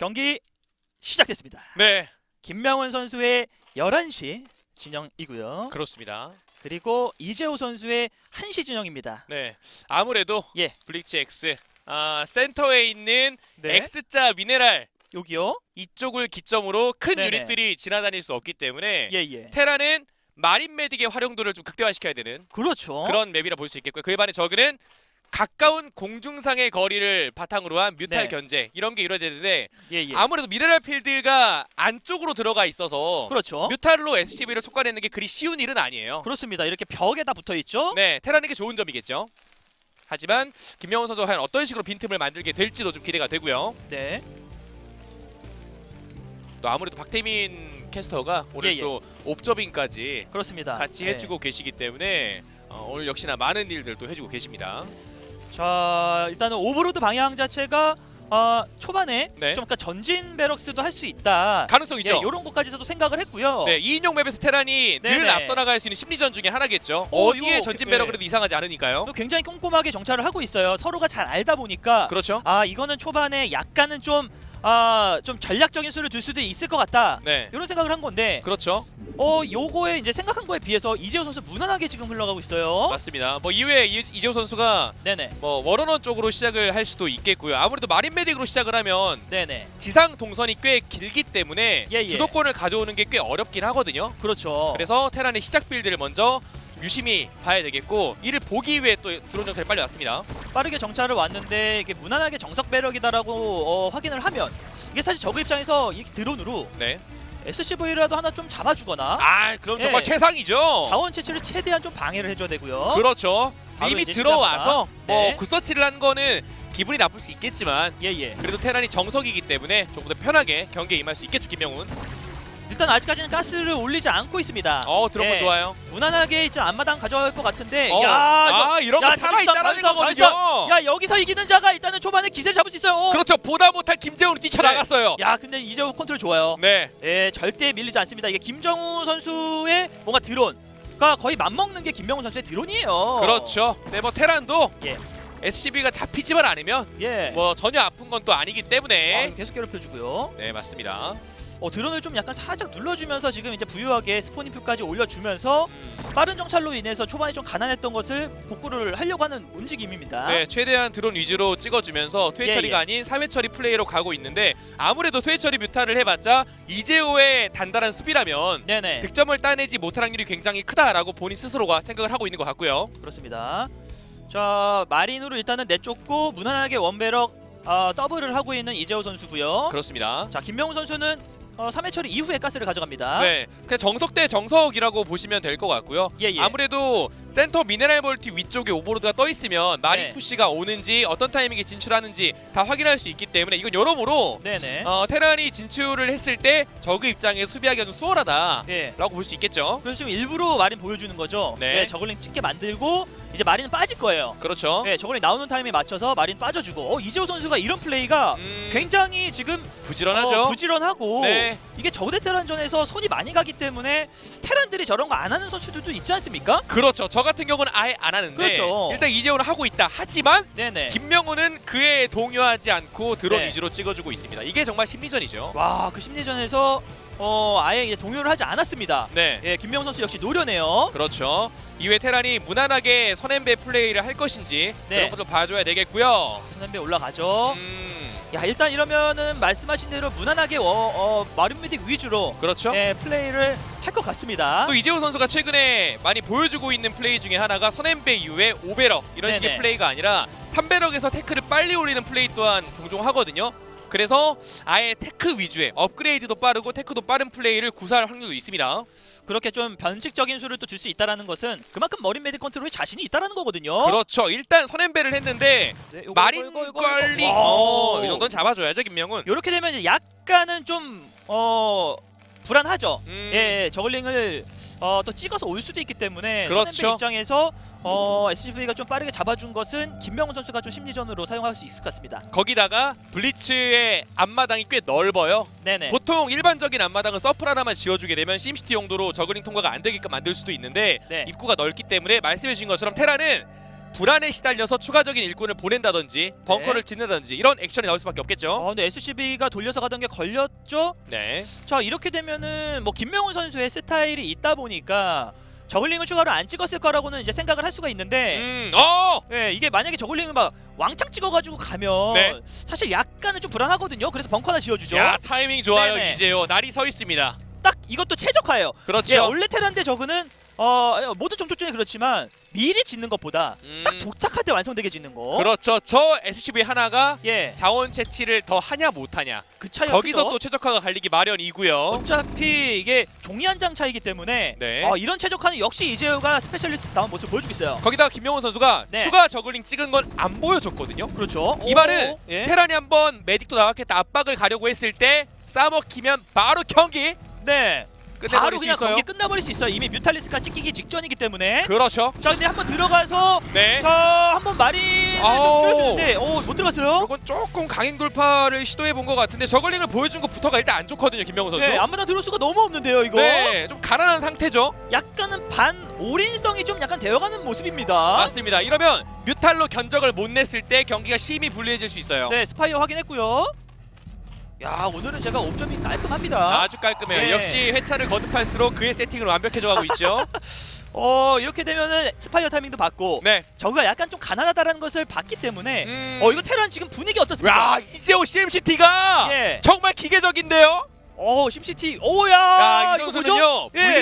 경기 시작됐습니다. 네, 김명훈 선수의 11시 진영이고요. 그렇습니다. 그리고 이재호 선수의 1시 진영입니다. 네, 아무래도 예. 블리츠 X 아, 센터에 있는 네. X자 미네랄 여기요. 이쪽을 기점으로 큰 네네. 유닛들이 지나다닐 수 없기 때문에 예, 예. 테라는 마린 메딕의 활용도를 좀 극대화시켜야 되는 그렇죠. 그런 맵이라 볼 수 있겠고요. 그에 반해 저그는 가까운 공중상의 거리를 바탕으로 한 뮤탈 네. 견제 이런 게 이루어져야 되는데 예, 예. 아무래도 미네랄 필드가 안쪽으로 들어가 있어서 그렇죠. 뮤탈로 SCV를 속아내는 게 그리 쉬운 일은 아니에요. 그렇습니다. 이렇게 벽에다 붙어 있죠. 네, 테란에게 좋은 점이겠죠. 하지만 김명훈 선수가 과연 어떤 식으로 빈틈을 만들게 될지도 좀 기대가 되고요. 네. 또 아무래도 박태민 캐스터가 오늘 예, 예. 또 옵저빙까지 그렇습니다. 같이 네. 해주고 계시기 때문에 어, 오늘 역시나 많은 일들 또 해주고 계십니다. 자, 일단은 오버로드 방향 자체가 어, 초반에 네. 좀 약간 전진 베럭스도 할 수 있다. 가능성 있죠. 예, 이런 것까지도 생각을 했고요. 네, 2인용 맵에서 테란이 늘 네네. 앞서 나갈 수 있는 심리전 중에 하나겠죠. 어, 어디에 전진 그- 배럭 네. 그래도 이상하지 않으니까요. 또 굉장히 꼼꼼하게 정찰을 하고 있어요. 서로가 잘 알다 보니까 그렇죠. 아 이거는 초반에 약간은 좀 아, 좀 전략적인 수를 둘 수도 있을 것 같다. 네, 이런 생각을 한 건데 그렇죠. 어 요거에 이제 생각한 거에 비해서 이재호 선수 무난하게 지금 흘러가고 있어요. 맞습니다. 뭐 이후에 이- 이재호 선수가 네네 뭐 워런원 쪽으로 시작을 할 수도 있겠고요. 아무래도 마린 메딕으로 시작을 하면 네네 지상 동선이 꽤 길기 때문에 예, 예. 주도권을 가져오는 게 꽤 어렵긴 하거든요. 그렇죠. 그래서 테란의 시작 빌드를 먼저 유심히 봐야 되겠고 이를 보기 위해 또 드론 정찰이 빨리 왔습니다. 빠르게 정찰을 왔는데 이게 무난하게 정석 배럭이다라고 어, 확인을 하면 이게 사실 저그 입장에서 이 드론으로 네. SCV라도 하나 좀 잡아주거나 아, 그럼 예. 정말 최상이죠. 자원 채취를 최대한 좀 방해를 해줘야 되고요. 그렇죠. 바로 이미 이제 들어와서 시작합니다. 뭐 네. 굿서치를 한 거는 기분이 나쁠 수 있겠지만 예예. 그래도 테란이 정석이기 때문에 조금 더 편하게 경기에 임할 수 있겠죠 김명훈. 일단 아직까지는 가스를 올리지 않고 있습니다. 어 드론 예. 좋아요. 무난하게 이제 앞마당 가져갈 것 같은데 어. 야 이거 아 이런 야, 거 살아 있다라는 거거든요. 야 여기서 이기는 자가 일단은 초반에 기세를 잡을 수 있어요. 그렇죠. 보다 못한 김재훈이 뛰쳐나갔어요. 야 근데 이재호 컨트롤 좋아요. 네. 예 절대 밀리지 않습니다. 이게 김정우 선수의 뭔가 드론과 거의 맞먹는 게 김명훈 선수의 드론이에요. 그렇죠. 네, 뭐 테란도 예. SCB가 잡히지만 않으면 예. 뭐 전혀 아픈 건 또 아니기 아, 때문에 계속 괴롭혀주고요. 네 맞습니다. 어, 드론을 좀 약간 살짝 눌러주면서 지금 이제 부유하게 스포닝표까지 올려주면서 음. 빠른 정찰로 인해서 초반에 좀 가난했던 것을 복구를 하려고 하는 움직임입니다. 네 최대한 드론 위주로 찍어주면서 퇴 예, 처리가 예. 아닌 3회 처리 플레이로 가고 있는데 아무래도 퇴 처리 뮤타를 해봤자 이재호의 단단한 수비라면 네네. 득점을 따내지 못할 확률이 굉장히 크다라고 본인 스스로가 생각을 하고 있는 것 같고요. 그렇습니다. 자 마린으로 일단은 내쫓고 무난하게 원베럭 어, 더블을 하고 있는 이재호 선수고요. 그렇습니다. 자 김명훈 선수는 어, 3회 처리 이후에 가스를 가져갑니다. 네, 그냥 정석 대 정석이라고 보시면 될 것 같고요. 예, 예. 아무래도 센터 미네랄 볼트 위쪽에 오버로드가 떠 있으면 마린 네. 푸시가 오는지 어떤 타이밍에 진출하는지 다 확인할 수 있기 때문에 이건 여러모로 네네. 어, 테란이 진출을 했을 때 저그 입장에 수비하기가 좀 수월하다라고 예. 볼수 있겠죠. 그래서 지금 일부러 마린 보여주는 거죠. 네. 저글링 찍게 만들고 이제 마린은 빠질 거예요. 그렇죠. 네, 저글링 나오는 타임에 맞춰서 마린 빠져주고 어, 이재호 선수가 이런 플레이가 음, 굉장히 지금 부지런하죠. 어, 부지런하고 네. 이게 저그대 테란전에서 손이 많이 가기 때문에 테란들이 저런 거 안 하는 선수들도 있지 않습니까? 그렇죠. 저 같은 경우는 아예 안 하는데 그렇죠. 일단 이재호는 하고 있다. 하지만 네네. 김명훈은 그에 동요하지 않고 드론 네. 위주로 찍어주고 있습니다. 이게 정말 심리전이죠. 와, 그 심리전에서 어, 아예 이제 동요를 하지 않았습니다. 네. 예, 김명훈 선수 역시 노련해요. 그렇죠. 이후에 테란이 무난하게 선앤배 플레이를 할 것인지 네. 그런 것도 봐줘야 되겠고요. 선배 올라가죠. 음, 야, 일단 이러면은 말씀하신 대로 무난하게 어, 어, 마린미딕 위주로 그렇죠. 예, 플레이를 할 것 같습니다. 또 이재호 선수가 최근에 많이 보여주고 있는 플레이 중에 하나가 선앤배 이후에 5배럭 이런 식의 네네. 플레이가 아니라 3배럭에서 태클을 빨리 올리는 플레이 또한 종종 하거든요. 그래서 아예 테크 위주의 업그레이드도 빠르고 테크도 빠른 플레이를 구사할 확률도 있습니다. 그렇게 좀 변칙적인 수를 또 줄 수 있다라는 것은 그만큼 머린 메딕 컨트롤에 자신이 있다라는 거거든요. 그렇죠. 일단 선앤배를 했는데 네, 요거, 마린 요거, 요거, 요거, 관리 요거. 어, 오. 이 정도는 잡아줘야죠 김명훈. 이렇게 되면 이제 약간은 좀 어, 불안하죠. 음, 예, 예, 저글링을 어, 또 찍어서 올 수도 있기 때문에 그렇죠. 선배 입장에서 어, SCV가 좀 빠르게 잡아준 것은 김명훈 선수가 좀 심리전으로 사용할 수 있을 것 같습니다. 거기다가 블리츠의 앞마당이 꽤 넓어요. 네네. 보통 일반적인 앞마당은 서플 하나만 지어주게 되면 심시티 용도로 저그링 통과가 안 되게끔 만들 수도 있는데 네. 입구가 넓기 때문에 말씀해 주신 것처럼 테라는 불안에 시달려서 추가적인 일꾼을 보낸다든지 벙커를 짓는다든지 이런 액션이 나올 수밖에 없겠죠. 어, 근데 SCB가 돌려서 가던 게 걸렸죠. 네. 자 이렇게 되면은 뭐 김명훈 선수의 스타일이 있다 보니까 저글링을 추가로 안 찍었을 거라고는 이제 생각을 할 수가 있는데 음, 어, 예, 이게 만약에 저글링을 막 왕창 찍어가지고 가면 네. 사실 약간은 좀 불안하거든요. 그래서 벙커 하나 지어주죠. 야 타이밍 좋아요 네네. 이제요. 날이 서 있습니다. 딱 이것도 최적화예요. 그렇죠. 예, 원래 테란데 저그는 어 모든 종족 중에 그렇지만 미리 짓는 것보다 음, 딱 도착할 때 완성되게 짓는 거. 그렇죠. 저 SCV 하나가 예, 자원 채취를 더 하냐 못하냐 그 차이가 거기서. 또 최적화가 갈리기 마련이고요. 어차피 이게 종이 한 장 차이기 때문에 네. 어, 이런 최적화는 역시 이재호가 스페셜리스트 다운 모습 보여주고 있어요. 거기다가 김명훈 선수가 네. 추가 저글링 찍은 건 안 보여줬거든요. 그렇죠. 이 말은 오, 예. 테란이 한번 메딕도 나왔겠다 압박을 가려고 했을 때 싸먹히면 바로 경기 네. 바로 그냥. 경기 끝나버릴 수 있어요. 이미 뮤탈리스가 찍히기 직전이기 때문에. 그렇죠. 자 근데 한번 들어가서 네. 자 한번 마린을 좀 아오. 줄여주는데 어못 들어갔어요. 이건 조금 강행 돌파를 시도해 본 것 같은데 저글링을 보여준 것부터가 일단 안 좋거든요 김명훈 선수. 네, 아무나 들어올 수가 너무 없는데요 이거. 네, 좀 가난한 상태죠. 약간은 반 올인성이 좀 약간 되어가는 모습입니다. 맞습니다. 이러면 뮤탈로 견적을 못 냈을 때 경기가 심히 불리해질 수 있어요. 네 스파이어 확인했고요. 야 오늘은 제가 옵점이 깔끔합니다. 아주 깔끔해요. 네. 역시 회차를 거듭할수록 그의 세팅을 완벽해져 가고 있죠. 어 이렇게 되면은 스파이어 타이밍도 받고 네. 저가 약간 좀 가난하다라는 것을 봤기 때문에 음. 어 이거 테란 지금 분위기 어떻습니까? 야 이재호 CMCT가 예. 정말 기계적인데요. 어 심시티 오야 야, 이 선수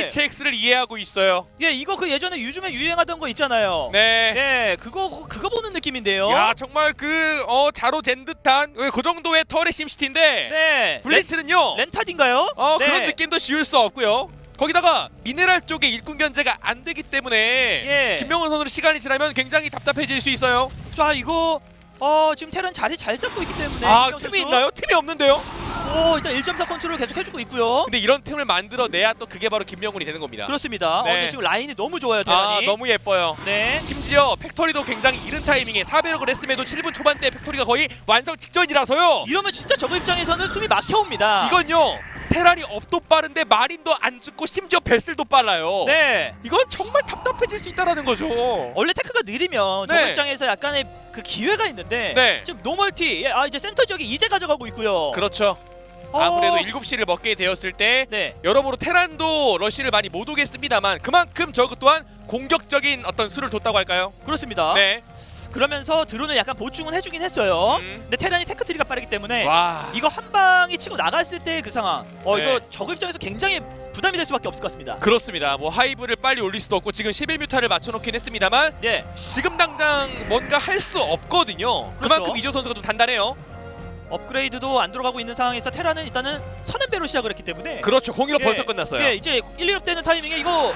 는요 뭐죠? 예. 블리츠 X를 이해하고 있어요. 예 이거 그 예전에 요즘에 유행하던 거 있잖아요. 네. 예 그거 그거 보는 느낌인데요. 야 정말 그어 자로 잰 듯한 그 정도의 털의 심시티인데 네. 블리츠는요. 렌, 렌타딘가요? 어 네. 그런 느낌도 지울 수 없고요. 거기다가 미네랄 쪽에 일꾼 견제가 안 되기 때문에 예. 김명훈 선수는 시간이 지나면 굉장히 답답해질 수 있어요. 자 이거 어 지금 테란 자리 잘 잡고 있기 때문에 아 김정 틈이 선수. 있나요? 틈이 없는데요. 오 일단 1.4 컨트롤 계속 해주고 있고요. 근데 이런 틈을 만들어내야 또 그게 바로 김명훈이 되는 겁니다. 그렇습니다. 네. 어, 근데 지금 라인이 너무 좋아요 아 테란이. 너무 예뻐요. 네. 심지어 팩토리도 굉장히 이른 타이밍에 4배럭을 했음에도 7분 초반대 팩토리가 거의 완성 직전이라서요. 이러면 진짜 저거 입장에서는 숨이 막혀옵니다. 이건요 테란이 업도 빠른데 마린도 안 죽고 심지어 베슬도 빨라요. 네. 이건 정말 답답해질 수 있다라는 거죠. 원래 테크가 느리면 네. 저거 입장에서 약간의 그 기회가 있는데 네. 지금 노멀티 예, 아 이제 센터 지역이 이제 가져가고 있고요. 그렇죠. 어, 아무래도 7시를 먹게 되었을 때 네. 여러모로 테란도 러시를 많이 못 오겠습니다만 그만큼 저그 또한 공격적인 어떤 수를 뒀다고 할까요? 그렇습니다. 네. 그러면서 드론을 약간 보충은 해주긴 했어요. 음. 근데 테란이 테크트리가 빠르기 때문에 와. 이거 한 방이 치고 나갔을 때 그 상황. 어 네. 이거 저거 입장에서 굉장히 부담이 될 수밖에 없을 것 같습니다. 그렇습니다. 뭐 하이브를 빨리 올릴 수도 없고 지금 11뮤타를 맞춰놓긴 했습니다만 네. 지금 당장 뭔가 할 수 없거든요. 그만큼 그렇죠. 이조 선수가 좀 단단해요. 업그레이드도 안 들어가고 있는 상황에서 테란은 일단은 선은 배로 시작을 했기 때문에 그렇죠. 공이로 예, 벌써 끝났어요. 예, 이제 1, 2업 되는 타이밍에 이거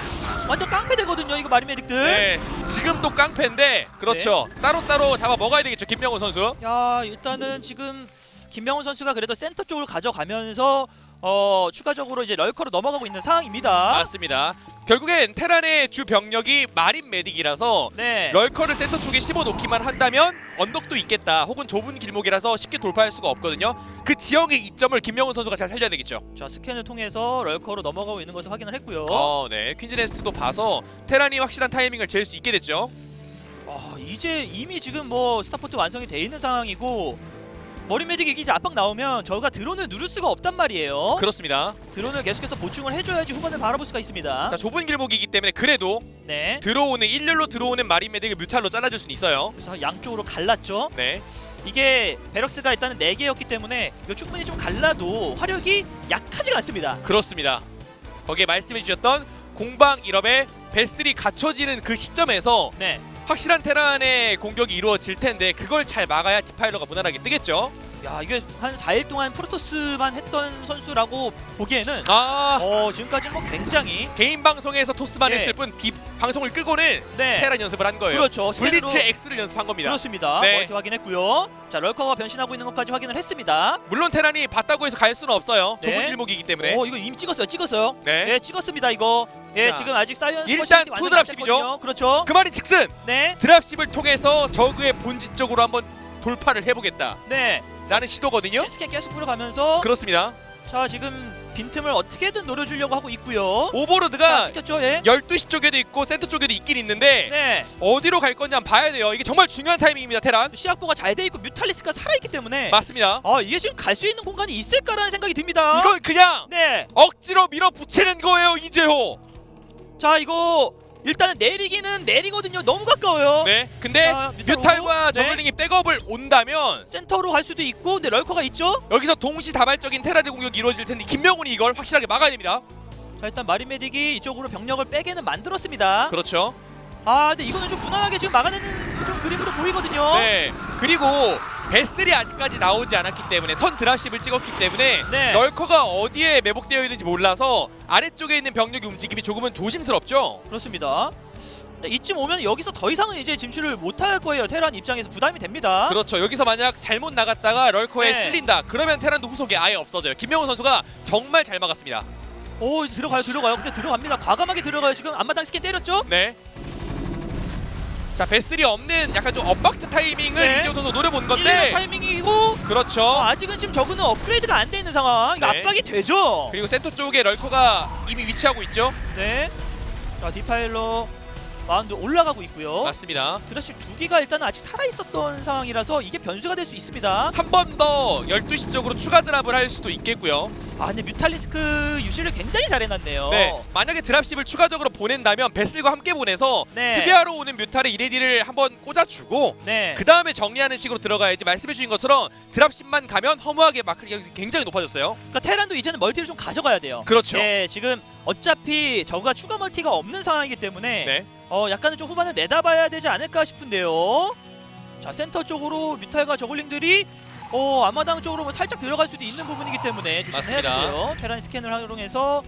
완전 깡패 되거든요. 이거 마린 메딕들. 네, 지금도 깡패인데 그렇죠. 네. 따로 따로 잡아 먹어야 되겠죠. 김명훈 선수. 야 일단은 지금 김명훈 선수가 그래도 센터 쪽을 가져가면서 어 추가적으로 이제 럴커로 넘어가고 있는 상황입니다. 맞습니다. 결국엔 테란의 주 병력이 마린 메딕이라서 네. 럴커를 센터 쪽에 씹어놓기만 한다면 언덕도 있겠다. 혹은 좁은 길목이라서 쉽게 돌파할 수가 없거든요. 그 지형의 이점을 김명훈 선수가 잘 살려야 되겠죠. 자 스캔을 통해서 럴커로 넘어가고 있는 것을 확인을 했고요. 어, 네. 퀸즈네스트도 봐서 테란이 확실한 타이밍을 잴수 있게 됐죠. 아, 이제 이미 지금 뭐 스타포트 완성이 돼 있는 상황이고 머리 메딕이 이제 압박 나오면 저가 드론을 누를 수가 없단 말이에요. 그렇습니다. 드론을 계속해서 보충을 해줘야지 후반을 바라볼 수가 있습니다. 자, 좁은 길목이기 때문에 그래도 네. 들어오는 일렬로 들어오는 마린 메딕을 뮤탈로 잘라줄 수는 있어요. 그래서 양쪽으로 갈랐죠. 네. 이게 베럭스가 일단은 4개였기 때문에 이거 충분히 좀 갈라도 화력이 약하지가 않습니다. 그렇습니다. 거기에 말씀해 주셨던 공방 1업에 베슬이 갖춰지는 그 시점에서 네. 확실한 테란의 공격이 이루어질 텐데 그걸 잘 막아야 디파일러가 무난하게 뜨겠죠. 야 이게 한 4일 동안 프로토스만 했던 선수라고 보기에는 아 어 지금까지 뭐 굉장히 개인 방송에서 토스만 네. 했을 뿐 비, 방송을 끄고는 네 테란 연습을 한 거예요. 그렇죠 블리츠 X를 연습한 겁니다. 그렇습니다 네. 멀티 확인했고요 자 럴커가 변신하고 있는 것까지 확인을 했습니다 물론 테란이 봤다고 해서 갈 수는 없어요. 네. 좁은 길목이기 때문에. 어 이거 이미 찍었어요 찍었어요 네. 예 찍었습니다 이거 예 자, 지금 아직 사이언스 일단 투 완성이 드랍십이죠. 됐거든요. 그렇죠 그 말인 즉슨 네 드랍십을 통해서 저그의 본질 쪽으로 한번 돌파를 해보겠다. 네. 라는 시도거든요. 스캔 계속 뿌려가면서 그렇습니다. 자 지금 빈틈을 어떻게든 노려주려고 하고 있고요. 자, 오버로드가 찍혔죠, 예. 12시 쪽에도 있고 센터 쪽에도 있긴 있는데 네. 어디로 갈 건지 한번 봐야 돼요. 이게 정말 중요한 타이밍입니다, 테란. 시약보가 잘 돼 있고 뮤탈리스가 살아 있기 때문에 맞습니다. 아 이게 지금 갈 수 있는 공간이 있을까라는 생각이 듭니다. 이건 그냥 네. 억지로 밀어붙이는 거예요, 이재호. 자 이거 일단은 내리기는 내리거든요. 너무 가까워요. 네. 근데 자, 뮤탈 뮤탈과 오고, 네. 저글링이 백업을 온다면 센터로 갈 수도 있고 근데 럴커가 있죠. 여기서 동시다발적인 테라드 공격이 이루어질 텐데 김명훈이 이걸 확실하게 막아야 됩니다. 자 일단 마리메딕이 이쪽으로 병력을 빼게는 만들었습니다. 그렇죠. 아 근데 이거는 좀 무난하게 지금 막아내는 좀 그림으로 보이거든요. 네. 그리고 베슬이 아직까지 나오지 않았기 때문에 선 드랍십을 찍었기 때문에 네. 널커가 어디에 매복되어 있는지 몰라서 아래쪽에 있는 병력의 움직임이 조금은 조심스럽죠. 그렇습니다. 근데 이쯤 오면 여기서 더 이상은 이제 진출을 못할 거예요. 테란 입장에서 부담이 됩니다. 그렇죠. 여기서 만약 잘못 나갔다가 럴커에 네. 쓸린다. 그러면 테란도 후속에 아예 없어져요. 김명훈 선수가 정말 잘 막았습니다. 오 들어가요 들어가요. 근데 들어갑니다. 과감하게 들어가요. 지금 앞마당 스캔 때렸죠? 네. 자 베슬이 없는 약간 좀 엇박자 타이밍을 네. 이재호 선수 노려본 1, 건데 타이밍이고 그렇죠. 어, 아직은 지금 저그는 업그레이드가 안 돼 있는 상황. 이거 네. 압박이 되죠. 그리고 센터 쪽에 럴커가 이미 위치하고 있죠. 네. 자 디파일러 마운드 올라가고 있고요. 맞습니다. 드라십 두 기가 일단은 아직 살아 있었던 상황이라서 이게 변수가 될 수 있습니다. 한 번 더 12시 쪽으로 추가 드랍을 할 수도 있겠고요. 아 근데 뮤탈리스크 유지를 굉장히 잘 해놨네요. 네. 만약에 드랍십을 추가적으로 보낸다면 베슬과 함께 보내서 네. 수비하러 오는 뮤탈의 이레디를 한번 꽂아주고 네. 그 다음에 정리하는 식으로 들어가야지 말씀해 주신 것처럼 드랍십만 가면 허무하게 마크가 굉장히 높아졌어요. 그러니까 테란도 이제는 멀티를 좀 가져가야 돼요. 그렇죠. 네, 지금 어차피 저가 추가 멀티가 없는 상황이기 때문에 네. 어 약간은 좀 후반을 내다봐야 되지 않을까 싶은데요. 자 센터 쪽으로 뮤탈과 저글링들이 어 앞마당 쪽으로 뭐 살짝 들어갈 수도 있는 부분이기 때문에 조심해야 맞습니다. 되고요. 테란 스캔을 활용해서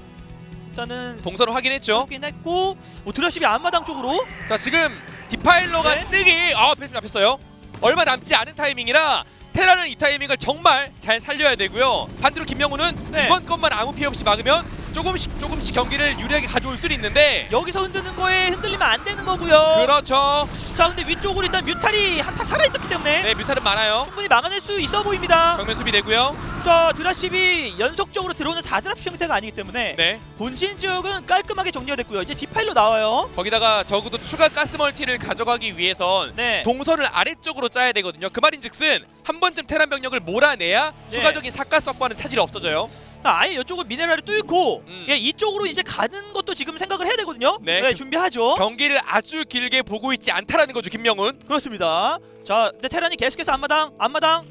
일단은 동선을 확인했죠. 확인했고 오, 드라십이 앞마당 쪽으로 자 지금 디파일러가 네. 뜨기 아 패스 잡혔어요. 얼마 남지 않은 타이밍이라 테라는 이 타이밍을 정말 잘 살려야 되고요. 반대로 김명훈은 네. 이번 것만 아무 피해 없이 막으면 조금씩 조금씩 경기를 유리하게 가져올 수는 있는데 여기서 흔드는 거에 흔들리면 안 되는 거고요. 그렇죠. 자 근데 위쪽으로 일단 뮤탈이 한타 살아 있었기 때문에 네 뮤탈은 많아요. 충분히 막아낼 수 있어 보입니다. 정면 수비 되고요. 자 드라십이 연속적으로 들어오는 4드랍 형태가 아니기 때문에 네 본진 지역은 깔끔하게 정리가 됐고요. 이제 디파일로 나와요. 거기다가 적어도 추가 가스 멀티를 가져가기 위해선 네. 동선을 아래쪽으로 짜야 되거든요. 그 말인즉슨 한 번쯤 테란 병력을 몰아내야 네. 추가적인 사가스 확보하는 차질이 없어져요. 아예 이쪽을 미네랄을 뚫고 음. 예, 이쪽으로 이제 가는 것도 지금 생각을 해야 되거든요. 네. 네, 준비하죠. 경기를 아주 길게 보고 있지 않다라는 거죠, 김명훈. 그렇습니다. 자, 근데 테란이 계속해서 앞마당, 앞마당.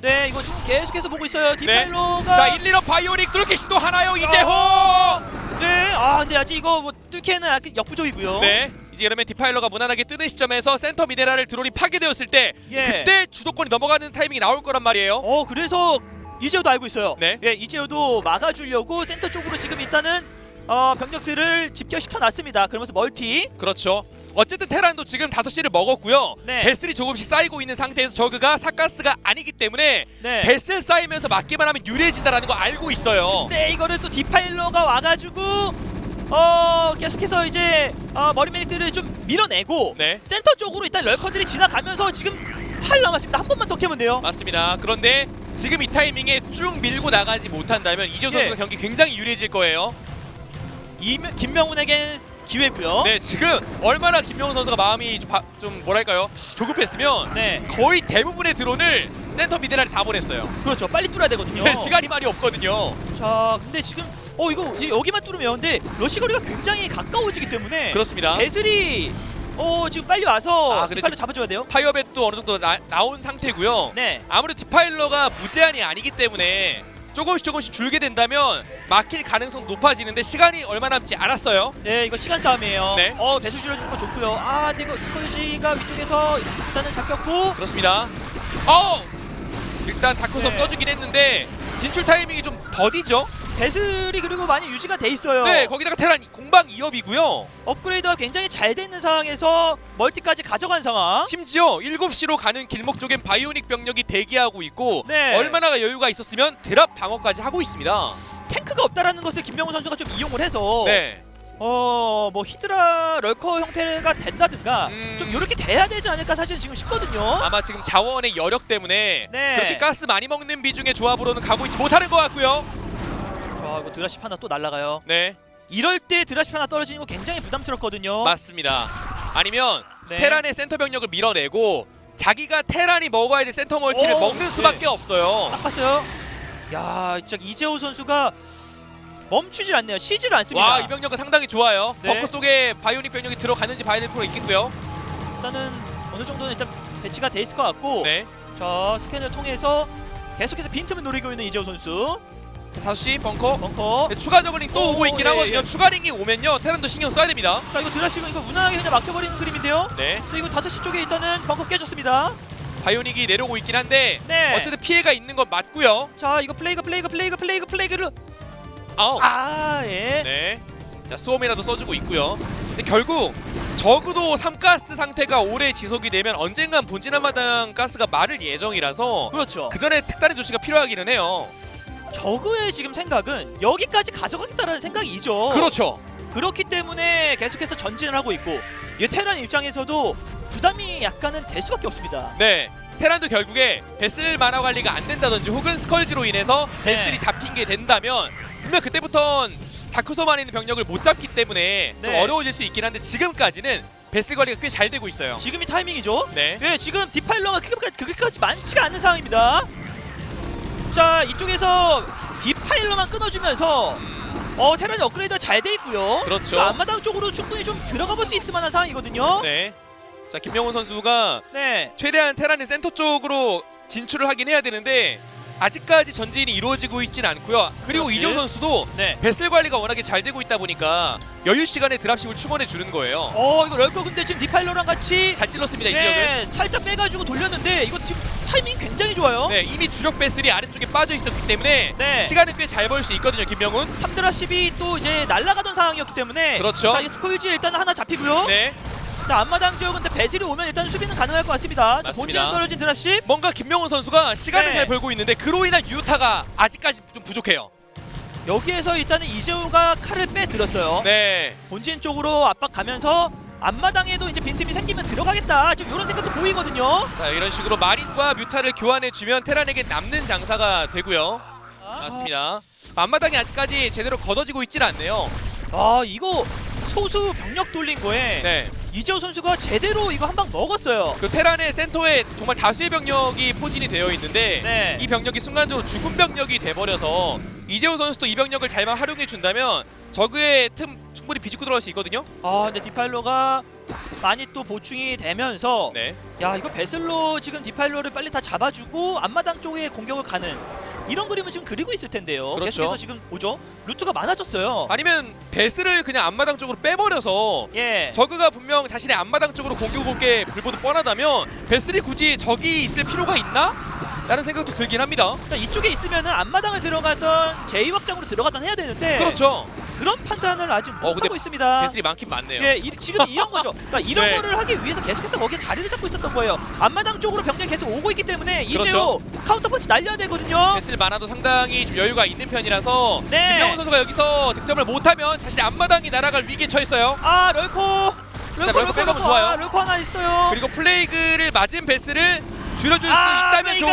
네, 이거 지금 계속해서 보고 있어요. 디파일로가. 네. 자 1, 2로 바이오닉 뚫기 시도하나요, 이재호? 네, 아 근데 아직 이거 뭐 뚫기에는 약간 역부족이고요. 네. 이제 그러면 디파일러가 무난하게 뜨는 시점에서 센터 미네랄을 드론이 파괴되었을 때 예. 그때 주도권이 넘어가는 타이밍이 나올 거란 말이에요. 어, 그래서 이재호도 알고 있어요. 네. 예, 이재호도 막아주려고 센터 쪽으로 지금 일단은 어, 병력들을 집결시켜 놨습니다. 그러면서 멀티. 그렇죠. 어쨌든 테란도 지금 5시를 먹었고요. 네. 베슬이 조금씩 쌓이고 있는 상태에서 저그가 사가스가 아니기 때문에 네. 베슬 쌓이면서 맞기만 하면 유리해진다라는 거 알고 있어요. 네 이거를 또 디파일러가 와가지고 어 계속해서 이제 어, 머리메딕들을 좀 밀어내고 네. 센터 쪽으로 일단 럴커들이 지나가면서 지금 8 남았습니다. 한 번만 더 캐면 돼요. 맞습니다. 그런데 지금 이 타이밍에 쭉 밀고 나가지 못한다면 이재호 예. 선수가 경기 굉장히 유리해질 거예요. 이 김명훈에겐 기회고요. 네, 지금 얼마나 김명훈 선수가 마음이 좀, 바- 좀 뭐랄까요 조급했으면 네, 거의 대부분의 드론을 센터 미네랄에 다 보냈어요. 그렇죠. 빨리 뚫어야 되거든요. 네, 시간이 많이 없거든요. 자, 근데 지금 어 이거 이- 여기만 뚫으면 근데 러시 거리가 굉장히 가까워지기 때문에 그렇습니다. 배슬이 어 지금 빨리 와서 아, 근데 디파일러 잡아줘야 돼요. 파이어벳도 어느 정도 나, 나온 상태고요. 네, 아무래도 디파일러가 무제한이 아니기 때문에 조금씩 조금씩 줄게 된다면 막힐 가능성 높아지는데 시간이 얼마 남지 않았어요. 네 이거 시간 싸움이에요. 네. 어 배수 줄여주는 거 좋고요. 아 근데 이거 스콜지가 위쪽에서 일단은 잡혔고 그렇습니다. 어! 일단 다크섬 네. 써주긴 했는데 진출 타이밍이 좀 더디죠? 배슬이 그리고 많이 유지가 돼 있어요. 네, 거기다가 테란 공방 2업이고요. 업그레이드가 굉장히 잘 돼 있는 상황에서 멀티까지 가져간 상황. 심지어 7시로 가는 길목 쪽엔 바이오닉 병력이 대기하고 있고 네. 얼마나 여유가 있었으면 드랍 방어까지 하고 있습니다. 탱크가 없다라는 것을 김명훈 선수가 좀 이용을 해서 네. 어 뭐 히드라 럴커 형태가 된다든가 음. 좀 이렇게 돼야 되지 않을까 사실 지금 싶거든요. 아마 지금 자원의 여력 때문에 네. 그렇게 가스 많이 먹는 비중의 조합으로는 가고 있지 못하는 것 같고요. 자 이거 드라십 하나 또 날라가요. 네, 이럴 때 드라십 하나 떨어지는 거 굉장히 부담스럽거든요. 맞습니다. 아니면 네. 테란의 센터 병력을 밀어내고 자기가 테란이 먹어야 될 센터 멀티를 오, 먹는 수밖에 네. 없어요. 딱 봤어요. 야 진짜 이재호 선수가 멈추질 않네요. 쉬지를 않습니다. 와, 이 병력은 상당히 좋아요. 네. 벙커 속에 바이오닉 병력이 들어가는지 봐야 될 필요가 있겠고요. 일단은 어느 정도는 일단 배치가 돼 있을 것 같고 네. 자 스캔을 통해서 계속해서 빈틈을 노리고 있는 이재호 선수 5시 벙커. 벙커 네, 추가 저글링 또 오, 오고 있긴 예, 하거든요. 예. 추가 링이 오면요. 테란도 신경 써야 됩니다. 자 이거 드라시면 이거 무난하게 그냥 막혀버리는 그림인데요 네. 근데 이거 5시 쪽에 일단은 벙커 깨졌습니다 바이오닉이 내려오고 있긴 한데 네 어쨌든 피해가 있는 건 맞고요. 자 이거 플레이가 플레이가 플레이가 플레이가 플레이를 아우. 아 예 네. 자, 수험이라도 써주고 있고요. 근데 결국 적어도 3가스 상태가 오래 지속이 되면 언젠간 본진 한마당 가스가 마를 예정이라서 그렇죠 그 전에 특단의 조치가 필요하기는 해요. 저그의 지금 생각은 여기까지 가져가겠다라는 생각이죠 그렇죠. 그렇기 때문에 계속해서 전진을 하고 있고 이 테란 입장에서도 부담이 약간은 될 수밖에 없습니다 네. 테란도 결국에 베슬 만화 관리가 안 된다든지 혹은 스컬지로 인해서 네. 베슬이 잡힌 게 된다면 분명 그때부턴 다크소만에 있는 병력을 못 잡기 때문에 좀 네. 어려워질 수 있긴 한데 지금까지는 베슬 관리가 꽤 잘 되고 있어요. 지금이 타이밍이죠 네. 예, 지금 디파일러가 그렇게까지 많지가 않은 상황입니다. 자, 이쪽에서 디파일러만 끊어주면서 음, 어 테란이 업그레이드가 잘돼 있고요. 그렇죠. 그 앞마당 쪽으로 충분히 좀 들어가 볼 수 있을 만한 상황이거든요. 네. 자, 김명훈 선수가 네. 최대한 테란의 센터 쪽으로 진출을 하긴 해야 되는데 아직까지 전진이 이루어지고 있진 않고요. 그리고 그렇지. 이재호 선수도 네. 베슬 관리가 워낙에 잘 되고 있다 보니까 여유 시간에 드랍십을 충원해 주는 거예요. 어, 이거 럴커 근데 지금 디파일러랑 같이 잘 찔렀습니다 이. 네, 살짝 빼가지고 돌렸는데 이거 지금 타이밍 굉장히 좋아요. 네, 이미 주력 베슬이 아래쪽에 빠져 있었기 때문에 네. 시간을 꽤 잘 벌 수 있거든요, 김명훈. 3드랍십이 또 이제 날아가던 상황이었기 때문에 그렇죠. 자, 이 스콜지 일단 하나 잡히고요. 네, 자, 앞마당 지역은 근데 배슬이 오면 일단 수비는 가능할 것 같습니다. 자, 맞습니다. 본진에 떨어진 드랍십. 뭔가 김명훈 선수가 시간을 네. 잘 벌고 있는데 그로 인한 유타가 아직까지 좀 부족해요. 여기에서 일단은 이재호가 칼을 빼들었어요. 네, 본진 쪽으로 압박 가면서 앞마당에도 이제 빈틈이 생기면 들어가겠다. 좀 이런 생각도 보이거든요. 자 이런 식으로 마린과 뮤타를 교환해 주면 테란에게 남는 장사가 되고요. 맞습니다. 앞마당이 아직까지 제대로 걷어지고 있질 않네요. 아 이거 소수 병력 돌린 거에 네. 이재호 선수가 제대로 이거 한 방 먹었어요. 그 테란의 센터에 정말 다수의 병력이 포진이 되어 있는데 네. 이 병력이 순간적으로 죽은 병력이 돼버려서 이재호 선수도 이 병력을 잘만 활용해 준다면 저그의 틈 충분히 비집고 들어갈 수 있거든요. 아 근데 디파일러가 많이 또 보충이 되면서 네. 야 이거 베슬로 지금 디파일러를 빨리 다 잡아주고 앞마당 쪽에 공격을 가는 이런 그림을 지금 그리고 있을 텐데요. 그렇죠. 계속해서 지금 보죠. 루트가 많아졌어요. 아니면 베스를 그냥 앞마당 쪽으로 빼버려서 예. 저그가 분명 자신의 앞마당 쪽으로 공격 올게 불보듯 뻔하다면 베슬이 굳이 적이 있을 필요가 있나? 라는 생각도 들긴 합니다. 그러니까 이쪽에 있으면은 앞마당을 들어가던 제2확장으로 들어가던 해야 되는데 그렇죠. 그런 판단을 아직 못 어, 근데 하고 있습니다. 베슬이 많긴 많네요. 예, 이, 지금 이런 거죠. 그러니까 이런 네. 거를 하기 위해서 계속해서 거기에 자리를 잡고 있었던 거예요. 앞마당 쪽으로 병력이 계속 오고 있기 때문에 그렇죠. 이제요 카운터 펀치 날려야 되거든요. 베슬 많아도 상당히 좀 여유가 있는 편이라서 네. 김명훈 선수가 여기서 득점을 못하면 자신의 앞마당이 날아갈 위기에 처했어요. 아 럴코 럴코 좋아요. 아, 럴코 하나 있어요. 그리고 플레이그를 맞은 베스를 줄여줄 아, 수 있다면 메이가!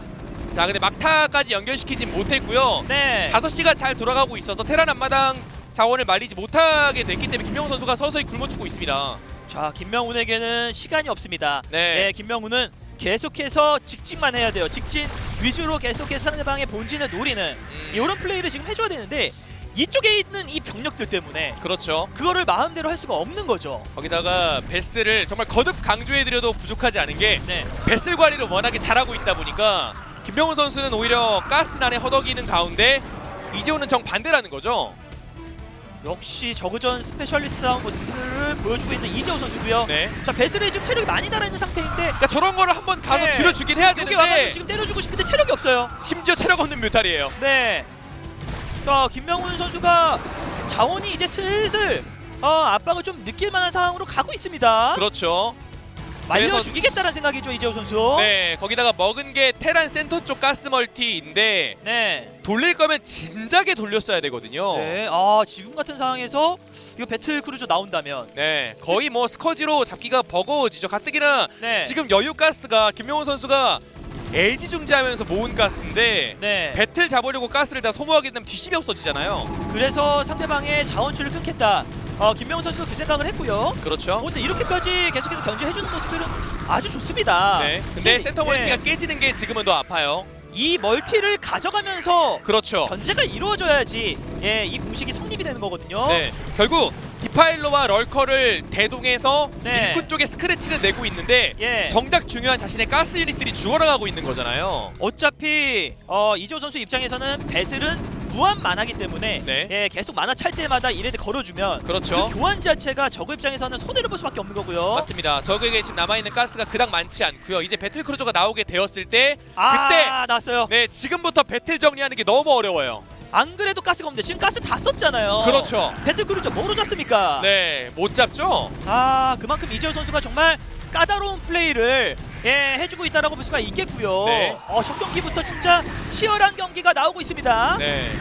좋은데 자 근데 막타까지 연결시키진 못했고요 네. 5시가 잘 돌아가고 있어서 테란 앞마당 자원을 말리지 못하게 됐기 때문에 김명훈 선수가 서서히 굶어 죽고 있습니다 자 김명훈에게는 시간이 없습니다. 네. 네, 김명훈은 계속해서 직진만 해야 돼요. 직진 위주로 계속해서 상대방의 본진을 노리는 음, 이런 플레이를 지금 해줘야 되는데 이쪽에 있는 이 병력들 때문에 그렇죠 그거를 마음대로 할 수가 없는 거죠. 거기다가 베스를 정말 거듭 강조해드려도 부족하지 않은 게 네. 베스 관리를 워낙에 잘하고 있다 보니까 김명훈 선수는 오히려 가스난에 허덕이는 가운데 이재호는 정반대라는 거죠 역시 저그전 스페셜리스트다운 모습을 보여주고 있는 이재호 선수고요. 네. 자 베슬에 지금 체력이 많이 달아있는 상태인데 그러니까 저런 거를 한번 가서 네. 줄여주긴 해야 여기 와가지고 되는데 지금 때려주고 싶은데 체력이 없어요. 심지어 체력 없는 뮤탈이에요 네. 자 김명훈 선수가 자원이 이제 슬슬 어, 압박을 좀 느낄 만한 상황으로 가고 있습니다. 그렇죠 말려 그래서- 죽이겠다는 생각이죠 이재호 선수. 네 거기다가 먹은 게 테란 센터 쪽 가스 멀티인데 네. 돌릴 거면 진작에 돌렸어야 되거든요 네. 네. 아 지금 같은 상황에서 이거 배틀 크루저 나온다면 거의 뭐 스커지로 잡기가 버거워지죠 가뜩이나 네. 지금 여유 가스가 김명훈 선수가 애지중지하면서 모은 가스인데 네. 배틀 잡으려고 가스를 다 소모하게 되면 뒷심이 없어지잖아요. 그래서 상대방의 자원줄을 끊겠다. 어, 김명훈 선수도 그 생각을 했고요. 그렇죠. 어, 근데 이렇게까지 계속해서 견제해주는 모습들은 아주 좋습니다. 네. 근데 이- 센터 예, 멀티가 깨지는 게 지금은 더 아파요. 이 멀티를 가져가면서 그렇죠. 견제가 이루어져야지 예, 이 공식이 성립이 되는 거거든요. 네. 결국 디파일러와 럴커를 대동해서 네. 일꾼 쪽에 스크래치를 내고 있는데 예. 정작 중요한 자신의 가스 유닛들이 죽어나가고 있는 거잖아요. 어차피 어, 이재호 선수 입장에서는 배슬은 무한 만하기 때문에 네. 예, 계속 만화 찰 때마다 이레드 걸어주면 그렇죠. 그 교환 자체가 저그 입장에서는 손해를 볼 수밖에 없는 거고요. 맞습니다. 적에게 지금 남아있는 가스가 그닥 많지 않고요. 이제 배틀 크루저가 나오게 되었을 때 아, 그때! 났어요. 네, 지금부터 배틀 정리하는 게 너무 어려워요. 안 그래도 가스가 없는데 지금 가스 다 썼잖아요. 그렇죠. 배틀크루저 뭐로 잡습니까? 네, 못 잡죠? 아 그만큼 이재호 선수가 정말 까다로운 플레이를 예, 해주고 있다라고 볼 수가 있겠고요. 네. 어, 첫 경기부터 진짜 치열한 경기가 나오고 있습니다. 네.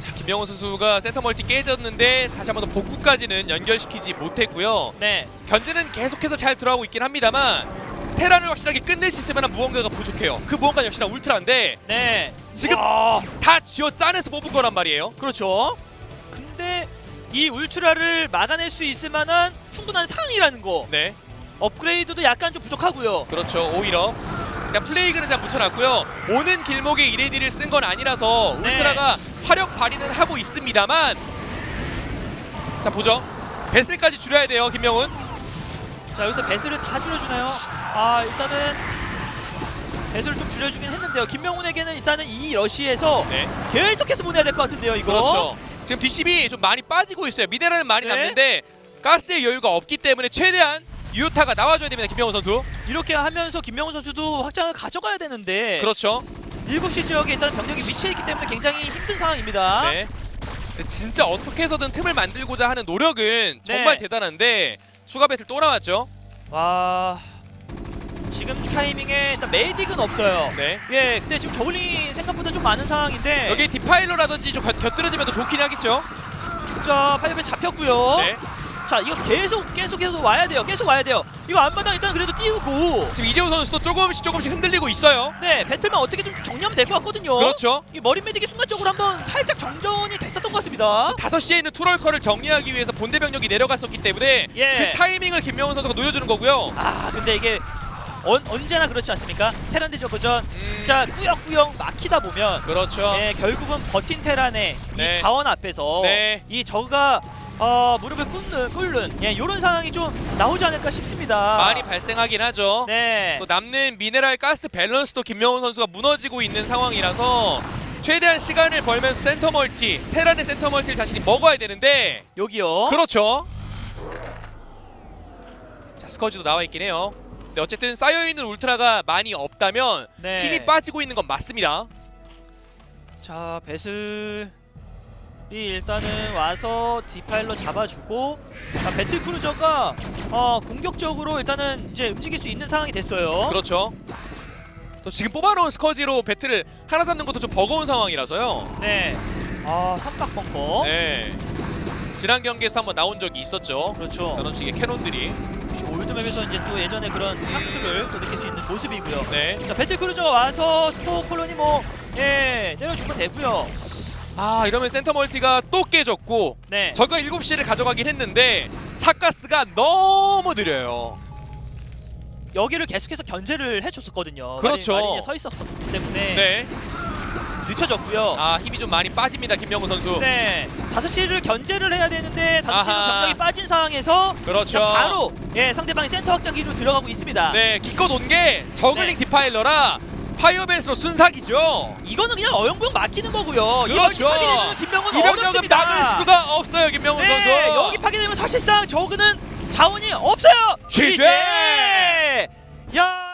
자, 김명호 선수가 센터 멀티 깨졌는데 다시 한번더 복구까지는 연결시키지 못했고요. 네. 견제는 계속해서 잘 들어가고 있긴 합니다만 테란을 확실하게 끝낼 수 있을 만한 무언가가 부족해요. 그 무언가 역시나 울트라인데 네. 지금 와, 다 쥐어 짜내서 뽑은 거란 말이에요. 그렇죠. 근데 이 울트라를 막아낼 수 있을 만한 충분한 상이라는 거. 네, 업그레이드도 약간 좀 부족하고요. 그렇죠. 오히려 그냥 플레이그는 잘 붙여놨고요. 오는 길목에 이레디를 쓴 건 아니라서 네. 울트라가 화력 발휘는 하고 있습니다만 자 보죠. 배슬까지 줄여야 돼요, 김명훈. 자 여기서 배스를 다 줄여주나요? 아 일단은 배스를 좀 줄여주긴 했는데요. 김명훈에게는 일단은 이 러시에서 네, 계속해서 보내야 될 것 같은데요. 이거. 그렇죠. 지금 DCB 좀 많이 빠지고 있어요. 미네랄은 많이 네. 남는데 가스의 여유가 없기 때문에 최대한 유효타가 나와줘야 됩니다, 김명훈 선수. 이렇게 하면서 김명훈 선수도 확장을 가져가야 되는데 그렇죠. 7시 지역에 일단 병력이 위치해 있기 때문에 굉장히 힘든 상황입니다. 네. 진짜 어떻게 해서든 틈을 만들고자 하는 노력은 정말 네. 대단한데 추가 배틀 또 나왔죠. 와 지금 타이밍에 일단 메이딕은 없어요. 네. 예, 근데 지금 저글링이 생각보다 좀 많은 상황인데 여기 디파일러라든지 좀 곁- 곁들여지면 더 좋긴 하겠죠. 자 파이브에 잡혔고요. 네. 자 이거 계속 계속해서 와야 돼요. 계속 와야 돼요. 이거 앞마당 일단 그래도 띄우고 지금 이재호 선수도 조금씩 조금씩 흔들리고 있어요. 네 배틀만 어떻게 좀 정리하면 될 것 같거든요. 그렇죠. 이 머리 메딕이 순간적으로 한번 살짝 정전이 됐었던 것 같습니다. 5시에 있는 투럴커를 정리하기 위해서 본대 병력이 내려갔었기 때문에 예. 그 타이밍을 김명훈 선수가 노려주는 거고요. 아 근데 이게 언, 언제나 그렇지 않습니까? 테란대 저그전 음, 진짜 꾸역꾸역 막히다 보면 그렇죠. 예, 결국은 버틴 테란의 네. 이 자원 앞에서 네. 이 저그가 어, 무릎을 꿇는, 꿇는 예, 이런 상황이 좀 나오지 않을까 싶습니다. 많이 발생하긴 하죠. 네. 또 남는 미네랄 가스 밸런스도 김명훈 선수가 무너지고 있는 상황이라서 최대한 시간을 벌면서 센터 멀티, 테란의 센터 멀티를 자신이 먹어야 되는데 여기요. 그렇죠. 자 스커지도 나와 있긴 해요. 근데 어쨌든 쌓여 있는 울트라가 많이 없다면 네. 힘이 빠지고 있는 건 맞습니다. 자 배슬이 일단은 와서 디파일러 잡아주고 자, 배틀 크루저가 어, 공격적으로 일단은 이제 움직일 수 있는 상황이 됐어요. 그렇죠. 또 지금 뽑아놓은 스커지로 배틀을 하나 잡는 것도 좀 버거운 상황이라서요. 네. 아 삼박 벙커. 네. 지난 경기에서 한번 나온 적이 있었죠. 그렇죠. 저런 식의 캐논들이. 올드맵에서 이제 또 예전에 그런 향수를 또 느낄 수 있는 모습이고요. 네. 자 배틀 크루저가 와서 스포 콜론이 뭐 예, 때려주면 되고요. 아 이러면 센터 멀티가 또 깨졌고 네. 저가 7시를 가져가긴 했는데 사가스가 너무 느려요. 여기를 계속해서 견제를 해줬었거든요. 그렇죠. 마린, 마린이 서 있었기 때문에 네. 늦춰졌고요. 아 힘이 좀 많이 빠집니다 김명우 선수. 네. 5시를 견제를 해야 되는데 5시로 아하. 병력이 빠진 상황에서 그렇죠. 바로 예, 상대방이 센터 확장기로 들어가고 있습니다. 네 기껏 온 게 저글링 네. 디파일러라 파이어베이스로 순삭이죠. 이거는 그냥 어영부영 막히는 거고요. 그렇죠. 여기 파괴되면 김명훈 이 병력은 어렵습니다. 막을 수가 없어요 김명우 네, 선수. 여기 파괴되면 사실상 저그는 자원이 없어요. 취재! 야